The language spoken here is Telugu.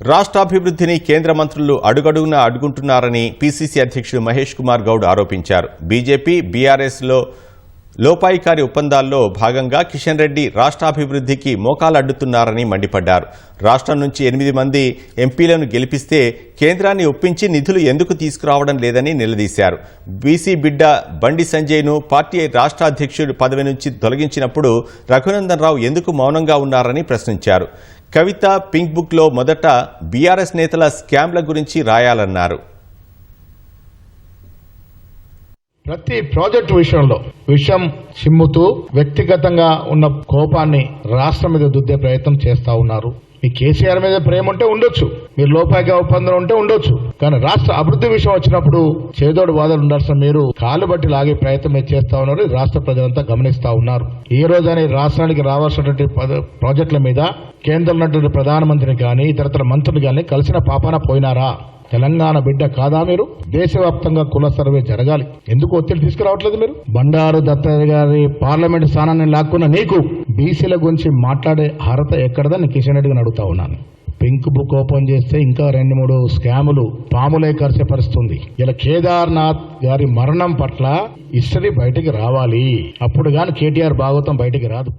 రాష్ట్రాభివృద్ధిని కేంద్ర మంత్రులు అడుగడుగునా అడుగుంటున్నారని పీసీసీ అధ్యక్షుడు మహేష్ కుమార్ గౌడ్ ఆరోపించారు. బీజేపీ బీఆర్ఎస్లో లోపాయికారి ఒప్పందాల్లో భాగంగా కిషన్ రెడ్డి రాష్ట్రాభివృద్ధికి మోకాలు అడ్డుతున్నారని మండిపడ్డారు. రాష్ట్రం నుంచి ఎనిమిది మంది ఎంపీలను గెలిపిస్తే కేంద్రాన్ని ఒప్పించి నిధులు ఎందుకు తీసుకురావడం లేదని నిలదీశారు. బీసీ బిడ్డ బండి సంజయ్ను పార్టీ రాష్ట్రాధ్యక్షుడు పదవి నుంచి తొలగించినప్పుడు రఘునందన్ రావు ఎందుకు మౌనంగా ఉన్నారని ప్రశ్నించారు. కవిత పింక్ బుక్లో మొదట బీఆర్ఎస్ నేతల స్కామ్ల గురించి రాయాలన్నారు. ప్రతి ప్రాజెక్టు విషయంలో విషయం చిమ్ముతూ వ్యక్తిగతంగా ఉన్న కోపాన్ని రాష్ట్రం మీద దుద్దే ప్రయత్నం చేస్తా ఉన్నారు. మీ కేసీఆర్ మీద ప్రేమ ఉంటే ఉండొచ్చు. మీరు లోపాయిగా ఒప్పందం ఉంటే ఉండొచ్చు. కానీ రాష్ట్ర అభివృద్ధి విషయం వచ్చినప్పుడు చేదోడు వాదలు ఉండాల్సిన మీరు కాలు బట్టి లాగే ప్రయత్నం చేస్తా ఉన్నారు. రాష్ట్ర ప్రజలంతా గమనిస్తా ఉన్నారు. ఈ రోజని రాష్ట్రానికి రావాల్సినటువంటి ప్రాజెక్టుల మీద కేంద్రంలో ప్రధానమంత్రిని కానీ ఇతరతర మంత్రులు కానీ కలిసిన పాపాన పోయినారా? తెలంగాణ బిడ్డ కాదా మీరు? దేశవ్యాప్తంగా కుల సర్వే జరగాలి. ఎందుకు ఒత్తిడి తీసుకురావట్లేదు మీరు? బండారు దత్తయ్య గారి పార్లమెంట్ స్థానాన్ని లాక్కున్న నీకు బీసీల గురించి మాట్లాడే అర్హత ఎక్కడదని కిషన్ రెడ్డిని అడుగుతా ఉన్నాను. పింక్ బుక్ ఓపెన్ చేస్తే ఇంకా రెండు మూడు స్కాములు పాములే కరిసే పరిస్థితుంది. ఇలా కేదార్నాథ్ గారి మరణం పట్ల హిస్టరీ బయటికి రావాలి. అప్పుడు గాని కేటీఆర్ భాగవతం బయటికి రాదు.